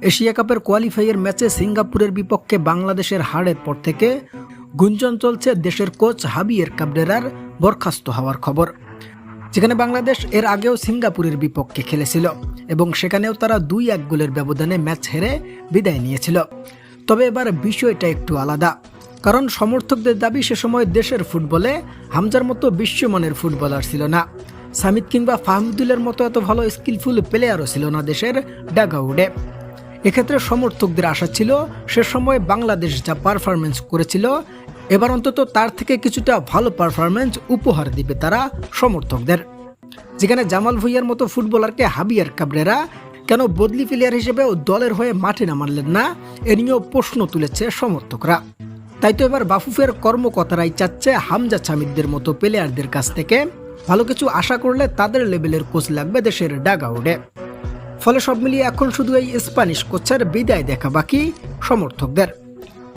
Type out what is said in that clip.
Asia কাপের কোয়ালিফাইয়ের ম্যাচে সিঙ্গাপুরের বিপক্ষে বাংলাদেশের হারের পর থেকে গুঞ্জন চলছে দেশের কোচ হাবিয়ের কাবরেরার বরখাস্ত হওয়ার খবর। যেখানে বাংলাদেশ এর আগেও সিঙ্গাপুরের বিপক্ষে খেলেছিল এবং সেখানেও তারা দুই এক গোলের ব্যবধানে ম্যাচ হেরে বিদায় নিয়েছিল। তবে এবার বিষয়টা একটু আলাদা। কারণ সমর্থকদের দাবি সে সময় দেশের ফুটবলে হামজার মতো বিশ্বমানের ফুটবলার ছিল না। সামিদ কিংবা ফাহমুদুলের মতো এত ভালো স্কিলফুল প্লেয়ারও ছিল না দেশের ডাগাউডে এক্ষেত্রে সমর্থকদের আশা ছিল সে সময় বাংলাদেশ যা পারফরমেন্স করেছিল, এবার অন্তত তার থেকে কিছুটা ভালো পারফরমেন্স উপহার দিবে তারা সমর্থকদের। যেখানে জামাল ভুইয়ার মতো ফুটবলারকে হাবিয়ার কাবরেরা কেন বদলি প্লেয়ার হিসেবেও দলের হয়ে মাঠে নামালেন না, এ নিয়েও প্রশ্ন তুলেছে সমর্থকরা। তাই তো এবার বাফুফের কর্মকর্তারাই চাচ্ছে হামজা ছামিদদের মতো প্লেয়ারদের কাছ থেকে ভালো কিছু আশা করলে তাদের লেভেলের কোচ লাগবে দেশের ডাগাউডে ফলে সব মিলিয়ে এখন শুধু এই স্প্যানিশ কোচার বিদায় দেখা বাকি সমর্থকদের।